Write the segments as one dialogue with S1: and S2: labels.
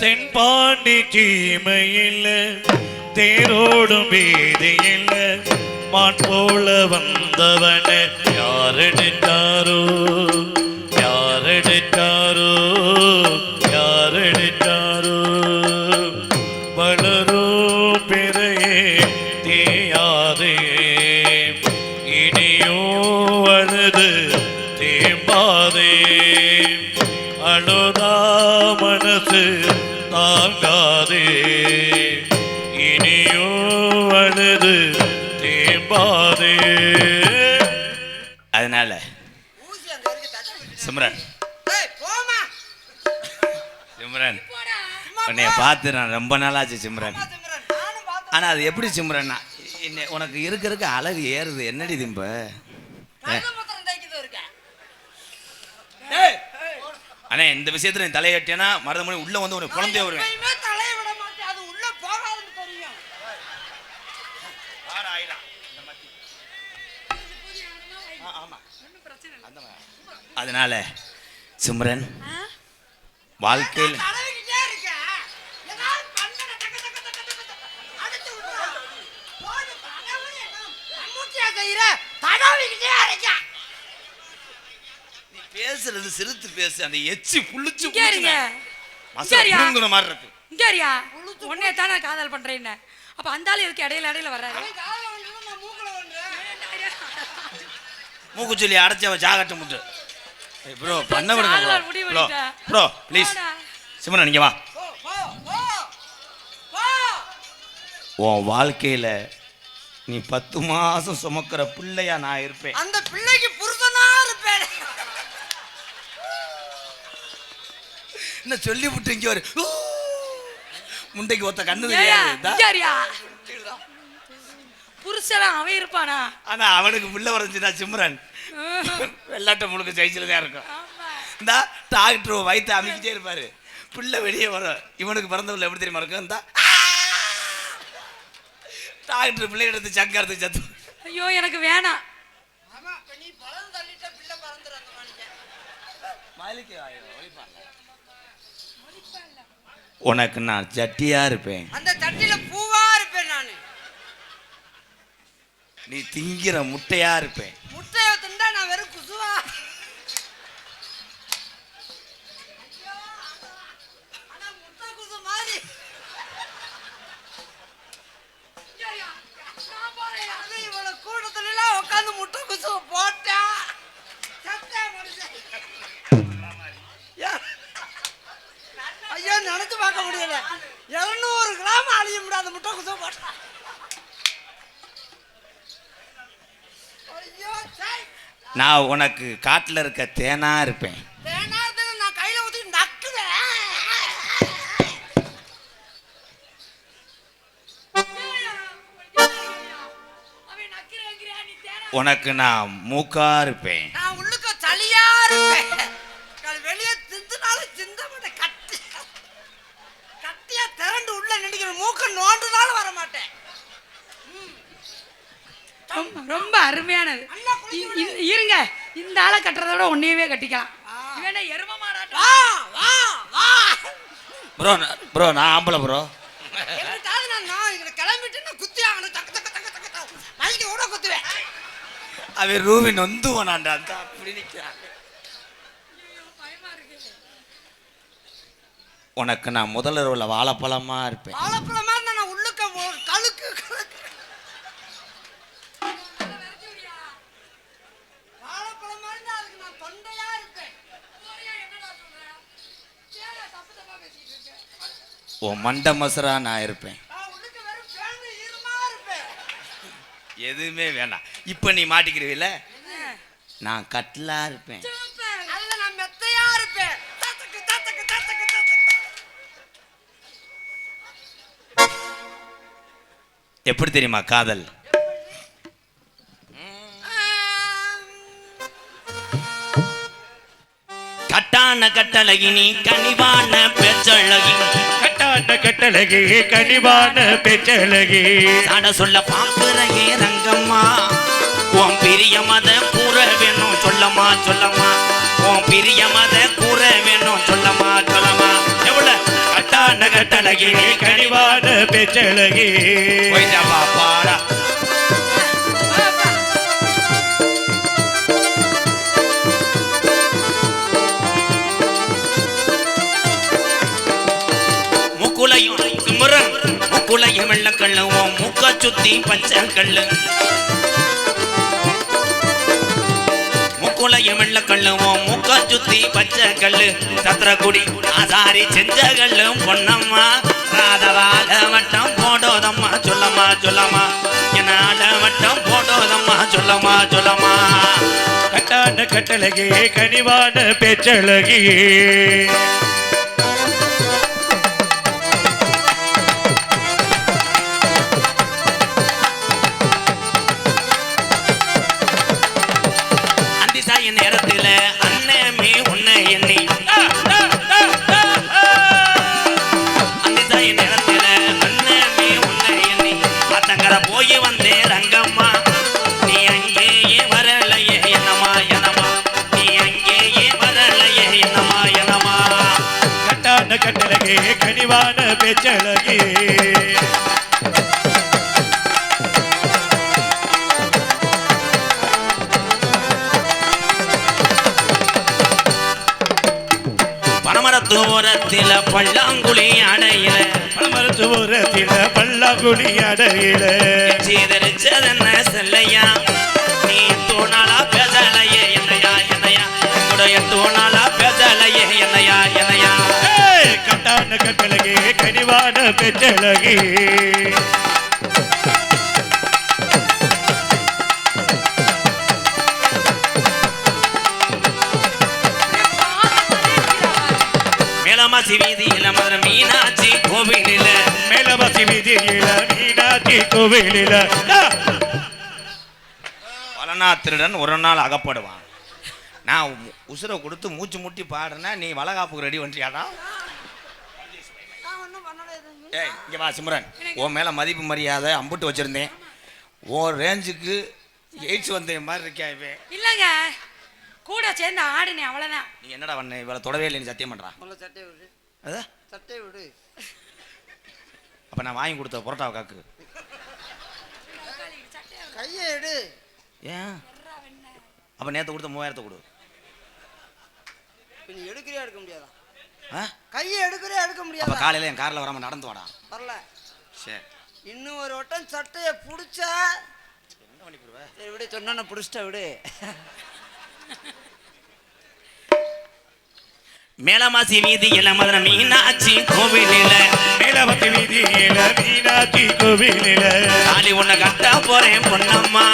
S1: தென்பாண்டி சீமையில் தேரோடும் வீதியில் மான் போல வந்தவன யாரெடுத்தாரோ யாரெடுத்தாரோ யாரெடுத்தாரோ. வளரோ பிறையே தேயாதே இனியோ அழுது தேம்பாதே. அழுதா மனசு தாங்காதே இனியோ அழுது தேம்பாதே
S2: அதனால. சிம்ரன். சிம்ரன் உன்னைய. பார்த்து நான் ரொம்ப நாளாச்சு சிம்ரன்
S3: அம்மா சிம்ரன், நானும் பார்த்தேன்.
S2: ஆனா அது எப்படி சிம்ரன்னா உனக்கு இருக்க இருக்க அழகு ஏறுது என்னடி திம்ப
S3: கண்ணு மாத்திரம் தைக்குது இருக்கா.
S2: அண்ணே இந்த விஷயத்துல நீ தலையட்டினா மருதமணி உள்ள வந்து உனக்கு குழந்தைய வருவேன்
S3: எப்பயுமே தலையை விட மாட்டேன். அது உள்ள போகாதுன்னு தெரியும்.
S2: அதனால சிம்ரன் வாழ்க்கையில் பேசுறது சிரித்து பேசு அந்த எச்சி புளிச்சு. மசாலா மாதிரி இருக்கு.
S4: இங்கேரியா உன்னைய தானே காதல் பண்றேன்னு அப்ப அந்த ஆளு எதுக்கு இடையில இடையில வர்றாரு.
S2: மூக்குச்சொல்லி அடைச்சவ ஜாகட்ட முட்டு. ப்ரோ பண்ண விடுங்க ப்ரோ. ப்ரோ ப்ளீஸ்
S4: போடா.
S2: சிம்ரன் இங்க வா. உன் வாழ்க்கையில நீ பத்து மாசம் சுமக்கிற பிள்ளையா நான் இருப்பேன்.
S3: அந்த பிள்ளைக்கு புருஷனா இருப்பேன்.
S2: என்ன சொல்லி விட்டு இங்க ஊ! முண்டைக்கு ஒத்த கண்ணு
S4: ஏயா
S2: தெரியாது. இந்தா.
S4: இங்கேரியா புருஷனா அவன் இருப்பானா?
S2: ஆனா அவனுக்கு பிள்ளை வரைஞ்சுனா சிம்ரன். வெள்ளாட்ட முழுக்க ஜெயிச்சுல தான் இருக்கும். இந்த டாக்டர் வயிற்று அமைக்கிட்டே இருப்பாரு. பிள்ளை வெளியே வரும். இவனுக்கு பிறந்த பிள்ளை எப்படி தெரியுமா இருக்கும்? இந்த. டாக்டர் பிள்ளை எடுத்து சங்கரத்து சத்து.
S4: ஐயோ எனக்கு வேணாம்.
S3: ஆமா இப்ப நீ பழம் தள்ளிட்ட பிள்ளை பறந்துரு அந்த மனுஷன்
S2: உனக்கு நான் சட்டியா இருப்பேன்.
S3: அந்த தட்டில பூவா இருப்பேன் நானு.
S2: நீ திங்கிற முட்டையா இருப்பேன்.
S3: முட்டைய திண்டா நான் வெறும் குசுவா ஐயோ, ஆனா- ஆனா முட்டை குசு மாதிரி
S4: இங்கேரியா, நான் போறேன்யா.
S3: அது இவள கூட்டத்துல எல்லாம் உட்காந்து முட்டை குசுவ போட்டா சத்தா மனுஷன் யா- ஐயோ நினைச்சு பார்க்க முடியல இருநூறு கிராம் அழிய முடியாத முட்டை குசுவ போட்டா ஐயோ சை
S2: நான் உனக்கு காட்டுல இருக்க தேனா இருப்பேன். உனக்கு நான் மூக்கா இருப்பேன்.
S4: ரொம்ப- அருமையானது. இருங்க. இந்த ஆளை கட்டுறத விட உன்னையவே கட்டிக்கலாம். இவனை எரும மாடாட்டம்
S3: வா வா வா.
S2: ப்ரோ ப்ரோ நான் ஆம்பளை ப்ரோ.
S3: எங்கிட்டாவது நான் நான் இங்க கிளம்பிட்டு நான் குத்தி ஆகணும். தக்க தக்க தக்க தக்க தக்க மைக்கு கூட குத்துவேன்.
S2: அவன் ரூபி நொந்து போனான்டா அந்த அப்படி நிற்கிறான் உனக்கு நான் உள்ள வாழைப்பழமா இருப்பேன்.
S3: வாழைப்பழமா இருந்தா நான் உள்ளுக்க ஒரு கழுக்கு கழுக்கு வாழைப்பழமா இருந்தா அதுக்கு நான் தொண்டையா இருப்பேன்
S2: உன் மண்டை மசரா நான் இருப்பேன். எதுவுமே வேணாம். இப்போ நீ மாட்டிக்கிறவில்ல நான் கட்லா இருப்பேன். எப்படி தெரியுமா காதல்? கட்டான கட்டழகினி கனிவான
S1: கட்டழகே கனிவான பெற்றழகே.
S2: சாட சொல்ல பாக்குறையே ரங்கம்மா. உன் பிரிய மத கூற வேணும் சொல்லம்மா சொல்லம்மா. உன் பிரிய மத கூற வேணும் சொல்லம்மா சொல்லம்மா. எவ்வளவு கட்டான கட்டழகி
S1: கனிவான பேச்சழகி
S2: பாப்பாடா முக்குலையும் வெள்ளக்கல்லு உன் முக்க சுத்தி பச்சை கல்லு. முக்குலையும் வெள்ளக்கல்லு உன் முக்க சுத்தி பச்சை கல்லு. சத்திரக்குடி ஆசாரி செஞ்ச கல்லு பொன்னம்மா ராதவால வட்டம் போடோதம்மா சொல்லம்மா சொல்லம்மா. என்னால வட்டம் போடோதம்மா சொல்லம்மா சொல்லம்மா.
S1: கட்டான கட்டழகி கனிவான பேச்சழகி. கனிவான பேச்சழகி.
S2: பனமரத்தோரத்தில பல்லாங்குழி அடையில.
S1: மருத்துவரத்தில பல்லாங்குழி அடையில.
S2: சீதரிச்சதென்ன செல்லையா நீ தூணாலா பேசலையே என்னையா என்னையா. என்னுடைய தூணாலா பேசலையே என்னையா என்னையா.
S1: கட்டான கட்டழகி கனிவான பேச்சழகி
S2: மேலமாசி வீதியில மதுரை மீனாட்சி கோவிலில.
S1: மேலவாசி வீதியில மீனாட்சி கோவிலில!
S2: பலனா திருடன் ஒரு நாள் அகப்படுவான். நான் உசுரை கொடுத்து மூச்சு முட்டி பாடுறேன்னா நீ வளகாப்புக்கு ரெடி பண்ணிட்டியாடா
S3: நான் ஒன்றும் பண்ணல எதுவும்.
S2: ஏய் இங்க வா சிம்ரன். உன் மேல மதிப்பு மரியாதை அம்புட்டு வச்சிருந்தேன். உன் ரேஞ்சுக்கு எய்ட்ஸ் வந்த மாதிரி இருக்கா இவன்?
S4: இல்லங்க. கூட சேர்ந்து ஆடினேன் அவ்வளவுதான்.
S2: நீ என்னடா பண்ண? இவளை தொடவே இல்லை நீ சத்தியம் பண்றா?
S3: முதல்ல சட்டையை விடு.
S2: அதா?
S3: சட்டையை விடு.
S2: அப்ப நான் வாங்கி கொடுத்த புரோட்டாவை காக்கு.
S3: கையை எடு.
S2: ஏன்? அப்ப நேத்து கொடுத்த மூவாயிரத்தை கொடு.
S3: நீ எடுக்கிறியா எடுக்க முடியாதா? கையை எடுக்கிறியா எடுக்க
S2: அப்ப
S3: முடியாதா
S2: காலையில என் கார்ல வராம நடந்து வாடா.
S3: வரல.
S2: சரி
S3: இன்னும் ஒரு வட்டம் சட்டையை பிடிச்சா
S2: என்ன பண்ணி போடுவ?
S3: சரி விடு சொன்ன பிடிச்சிட்ட விடு.
S2: மேலமாசி வீதியில மதுரை மீனாட்சி கோவிலில.
S1: மேலவாசி வீதியில மீனாட்சி கோவிலில.
S2: தாலி உன்னை கட்ட போறேன் பொன்னம்மா.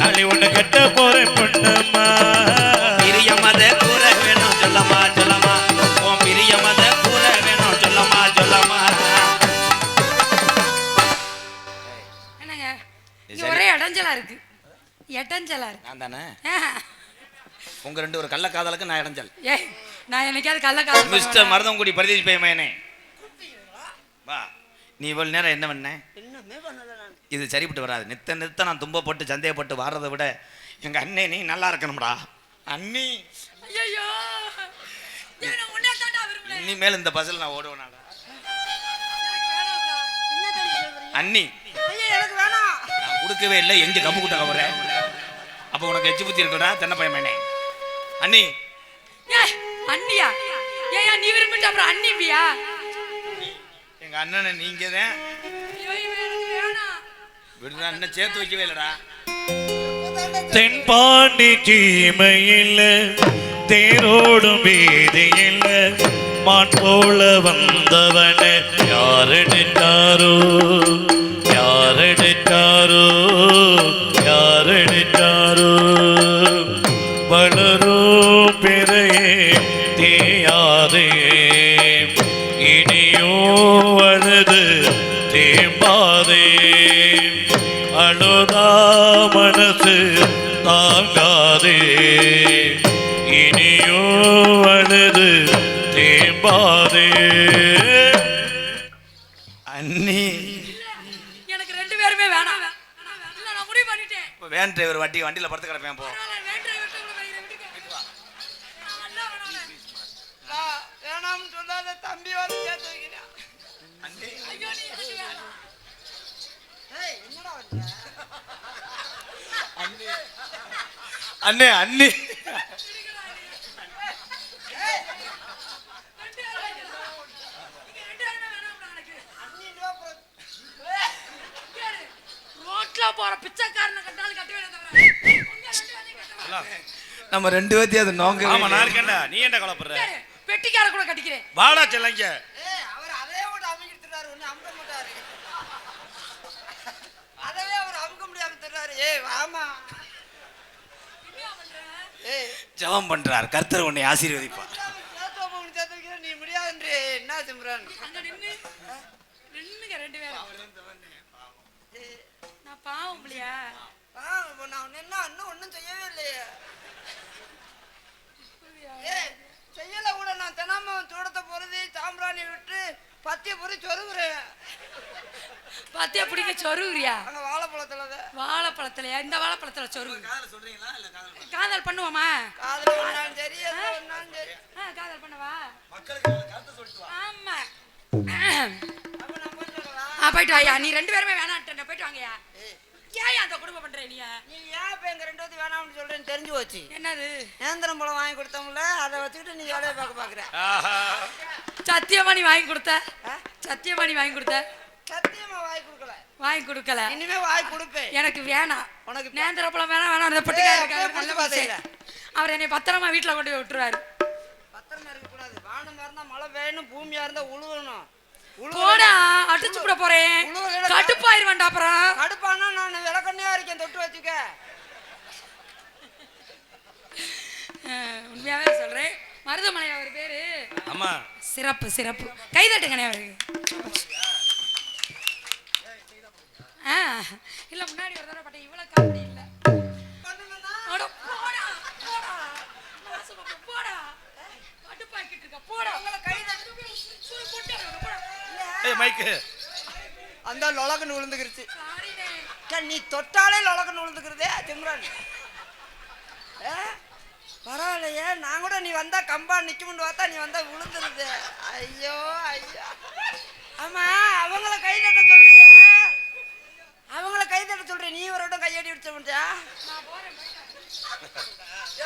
S1: தாலி ஒண்ணு கட்ட போறேன் பொண்ணம்மா
S4: இடைஞ்சலா இருக்கு. இடைஞ்சலா இருக்கு.
S2: நான் தானே. உங்க ரெண்டு ஒரு கள்ளக்காதலுக்கு நான் இடைஞ்சல்.
S4: ஏய் நான் என்னைக்காவது கள்ளக்காதல்
S2: மிஸ்டர் மருதங்குடி பரதேசி பையனே வா. நீ இவ்வளவு நேரம் என்ன பண்ண? இது சரிப்பட்டு வராது. நித்த நித்த நான் துன்பப்பட்டு சந்தேகப்பட்டு வாடுறதை விட எங்க அண்ணே நீ நல்லா இருக்கணும்டா. அண்ணி. இனிமேல் இந்த பஸ்ஸில் நான் ஓடுவேனாடா. அண்ணி. கொடுக்கவே இல்லை. எங்க கப்பு குட்ட கவர அப்போ உனக்கு எச்சு புத்தி இருக்குடா தென்னை பையனே அண்ணி.
S4: அண்ணியா? ஏயா நீ விரும்பிட்ட அப்புறம் அண்ணிம்பியா
S2: எங்க அண்ணனை நீங்க தான் விடுதா அண்ணன் சேர்த்து வைக்கவே இல்லடா.
S1: தென்பாண்டி சீமையில் தேரோடும் வீதியில் மான் போல வந்தவன யாரெடுத்தாரோ யாரெடுத்தாரோ யாரெடுத்தாரோ? வளரோ பிறையே தேயாதே. இனியோ அழுது தேம்பாதே. அழுதா மனசு தாங்காதே. இனியோ அழுது தேம்பாதே.
S2: வேன் டிரைவர் வட்டி வண்டியில் படுத்து கிடப்பேன் போ.
S1: அண்ணே. அண்ணே.
S4: போற பிச்சை
S5: நம்ம ரெண்டு பேர்த்தையும் அது நோங்க
S1: ஆமா நான் இருக்கேன்டா. நீ என்ன கலப்புற
S4: பெட்டிக்கார கூட கட்டிக்கிறேன்.
S1: வாடா செல்லங்க
S3: ஏய், அவர் அதே விட அமுக்கிட்டுறாரு ஒண்ணு அமுக்க மாட்டாரு. அதவே அவர் அமுக்க முடியாம தர்றாரு. ஏய் வாமா. ஏய்.
S5: ஜெபம் பண்றார். கர்த்தர் உன்னை ஆசீர்வதிப்பார்.
S3: நீ முடியாதுன்றே என்ன சிம்ரன்?
S4: அங்க நின்னு நின்னுங்க ரெண்டு பேரும். நான் பாவம் இல்லையா?
S3: நான் நின்னா இன்னும் ஒண்ணும் செய்யவே இல்லையே. ஏய் செய்யல கூட நான் தினமும் தூடத்தை பொருதி சாம்பிராணி விட்டு பத்திய பொறி சொருகுறேன்
S4: பாத்தியா பிடிக்க சொருகுறியா?
S3: அங்க வாழைப்பழத்துல.
S4: வாழைப்பழத்துலயா? இந்த வாழைப்பழத்துல சொருகு. காதல் பண்ணுவோமா?
S3: காதுல ஒண்ணாலும் சரி
S4: ஆ, காதல் பண்ணவா? ஆமா.
S3: அப்ப நான் போய் சொல்லவா
S4: ஆ போயிட்டு வாயா நீ ரெண்டு பேருமே வேணான்ட்ட போயிட்டு வாங்கயா ஏன் அந்த குடும்பம் பண்ற நீ?
S3: நீ ஏன் இப்ப எங்க ரெண்டு பேர்த்து வேணாம்னு சொல்றேன்னு தெரிஞ்சு போச்சு.
S4: என்னது?
S3: நேந்திரம் பழம் வாங்கி கொடுத்தோம்ல அதை வச்சுக்கிட்டு நீ வேலையை பார்க்க பாக்குற
S4: சத்தியமா நீ வாங்கி கொடுத்த? சத்தியமா நீ வாங்கி கொடுத்த?
S3: சத்தியமா வாங்கி கொடுக்கல.
S4: வாங்கி கொடுக்கல.
S3: இனிமே வாங்கி கொடுப்பேன்.
S4: எனக்கு வேணாம்.
S3: உனக்கு
S4: நேந்திர பழம் வேணாம் வேணாம். அந்த பட்டுக்காரர் நல்ல. அவர் என்னை பத்திரமா வீட்டுல கொண்டு போய் விட்டுருவாரு.
S3: பத்திரமா இருக்க கூடாது வானமா இருந்தா மழை பெய்யணும் பூமியா இருந்தா உழுவணும்.
S4: போடா அடிச்சு விட போறேன். கடுப்பாயிருவேன்டா அப்புறம்.
S3: கடுப்பானா நான்? விளக்கண்ணையா இருக்கேன் தொட்டு வச்சுக்க.
S4: உண்மையாவே சொல்றேன். மருதமலை அவர் பேரு?
S1: ஆமா.
S4: சிறப்பு சிறப்பு. கைதட்டுங்கண்ணே அவருக்கு. ஆ இல்ல முன்னாடி ஒரு தடவை
S1: ஏய் மைக்கு
S3: அந்த லொலகன்னு விழுந்துக்கிருச்சு நீ தொட்டாலே லொலகன்னு விழுந்துக்கிறதே திம்ரான். ஏ பரவாயில்லையே நான் கூட நீ வந்தா கம்பா நிக்கும்னு பார்த்தா நீ வந்தா விழுந்துருது ஐயோ ஐயோ. ஆமா அவங்கள கை தட்ட சொல்றிய. அவங்கள கை தட்ட சொல்றேன் நீ ஒரு கையடி விடுச்ச முடியா
S4: நான் போறேன் போயிட்டு